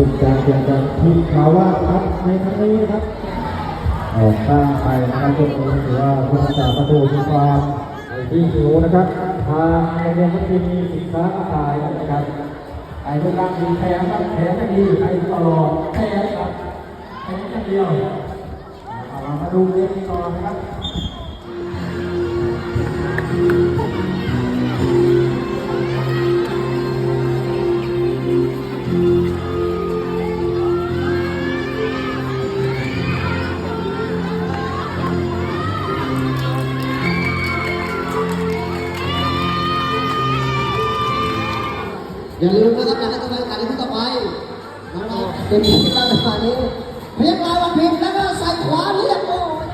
เป็นการเปลี่ยนแปลงทีมขาว่าครับในครั้งนี้ครับออกตั้งไปนะครับตรงนี้ถือว่าผู้รักษาประตูมีความที่หิวนะครับทางโรงเรียนวัดทีมีสินค้าขายนะครับไอ้พวกการดีแถมครับแถมไม่ดีไอ้ตลอดแถมครับแถมอย่เดียวมาดูเรื่องนี้ก่อนะครับ อย่าลืมนะครับการเล่นการการเล่นต่อไปน้องๆเป็นผู้ที่ตั้งแต่นี้พยักลายวางพิมพ์แล้วก็ใส่ขวาเรียกโอ้ย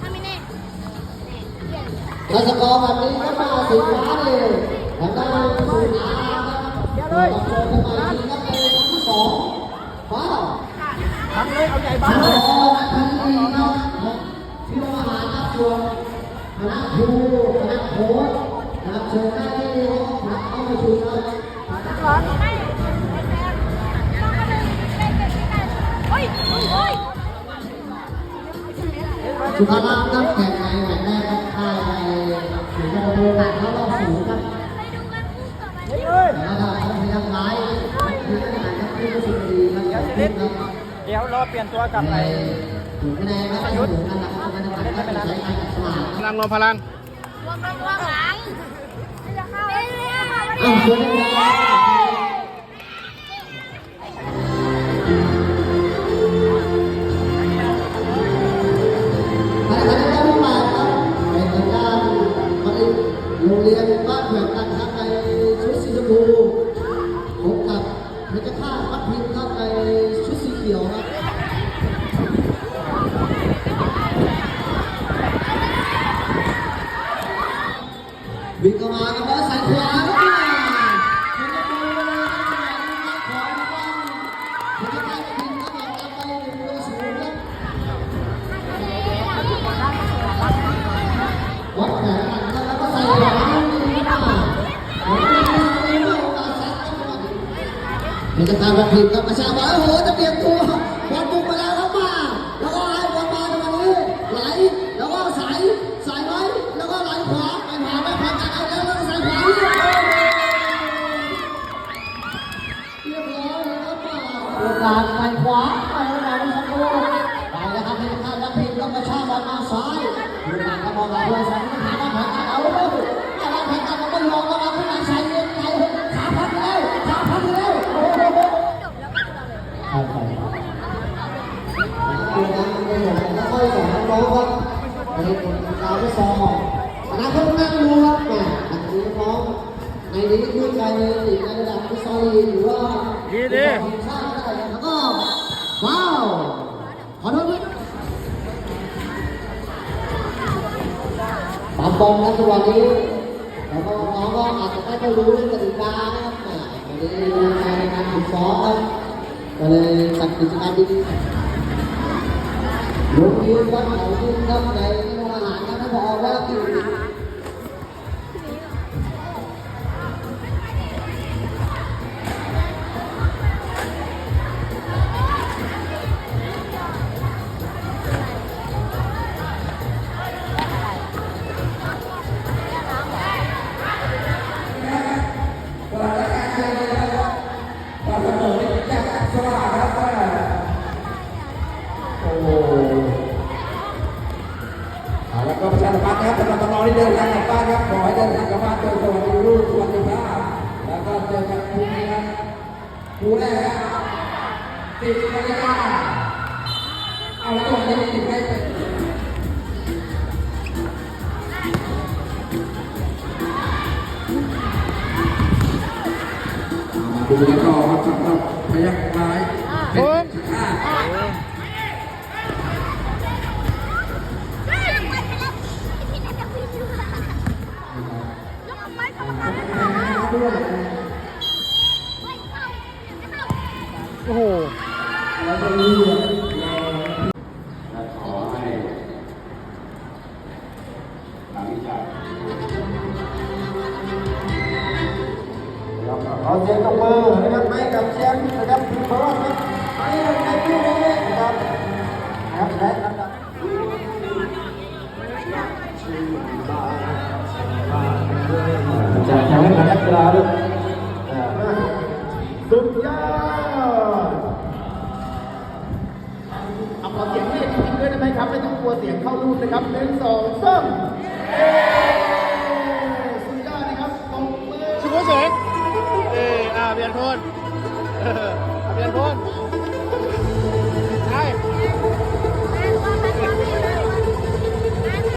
ทำไม่แน่ถ้าสกอร์แบบนี้ก็มาสีฟ้าเลยแล้วก็สูนอาครับต่อโชว์กันมาทีครับในครั้งสองฟ้าทำเลยเอาใหญ่บ้าฟ้านเลยต่อทันทีครับที่ว่าหาครับชวนคณะครูคณะโค้ชนะครับเชิญได้ที่ห้องพักเข้าประชุมครับร้อนไม่ไม่แฟนต้องมาเลย เล่นเป็นที่ไหนเฮ้ยเฮ้ยสุภาพครับแข่งในแมตช์แรกครับค่ายในถึงจะโดนหนักแล้วรอบสูงครับไปดูกันคู่ต่อไปเฮ้ยแล้วก็เขาพยายามไล่คือขนาดครับที่รู้สึกดีครับครับเดี๋ยวรอเปลี่ยนตัวกลับในไปถึงคะแนนครับถึงกันนะครับการจังหวัดการใช้การสลากพลังรวมพลังวางวางหลังจะเข้าเร็ว อ้าวสวยเลยภายในมาครับเป็นทางด้านโรงเรียนบ้านเผือกกันครับในชุดสีชมพูพบกับเพชรฆาตวัดพิมพ์ครับในชุดสีเขียวครับวิ่งเข้ามาครับแล้วใส่ขว วัดแขนกันครับแล้วก็ใส่ขวานี่ครับผมไม่ได้ไม่ได้โอกาสซัดครับมันจะตามมาพิงครับมาชาบอลโอ้โหจะเปลี่ยนตัวบอลบุกมาแล้วครับมา แล้วก็ให้บอลมาในวันนี้ไหลแล้วก็ใส่ใส่ไว้แล้วก็ไหลขวาไปผ่านไปผ่านกันเอาแล้วแล้วก็ใส่ขวาเรียบร้อยเรียบร้อยเลยครับมาโอกาสใส่ขวาไปแล้วนะสักครู่ไปแล้วครับให้ข้ารับผิดแล้วก็ชาบอลมาซ้าย ดูหนักก็มองกับเพื่อนใส่หาว่าผ่านกันเอาเลยถ้าเราผ่านกันเราไม่ยอมก็มาขึ้นมาใส่เงินใส่ขาพันแล้วขาพันแล้วโอ้โหจบแล้วก็ต่อเลยครับผมคือการเรียนแล้วก็สอนน้องครับในผลการทดสอบอนาคตนั่งดูครับแหมอันนี้น้องในนี้คือใครในระดับฟุตซอลลีกหรือว่าดีดีทีมชา บอลนะจังหวะนี้แล้วก็น้องก็อาจจะไม่ได้รู้เรื่องกติกานะครับแหมวันนี้ในการฝึกซ้อมครับก็เลยจัดกิจกรรมดีๆโรงเรียนวัดเขาดินครับในโรงอาหารครับท่านผอว่าที่ เดินทางกลับบ้านครับขอให้เดินทางกลับบ้านโดยสวัสดิรูปสวัสดิภาพแล้วก็เจอกันพรุ่งนี้ครับคู่แรกครับสิบนาฬิกาเอาแล้ววันนี้ติดได้เป็นดูแล้วก็วัดสำหรับพยักไม้เโอ้โหขอให้หลังจากขอเสียงตบมือนะครับไห้กับเชมป์นะครับคุณบอสครับไปเลยครับ อเสียงที่ทีมด้วยได้ไหมครับ ไม่ต้องกลัวเสียงเข้ารูปนะครับหนึ่งสองสามเอ้สุดยอดนะครับตรงมือสุโขสงเอออ่าเปลี่ยนพนเปลี่ยนพน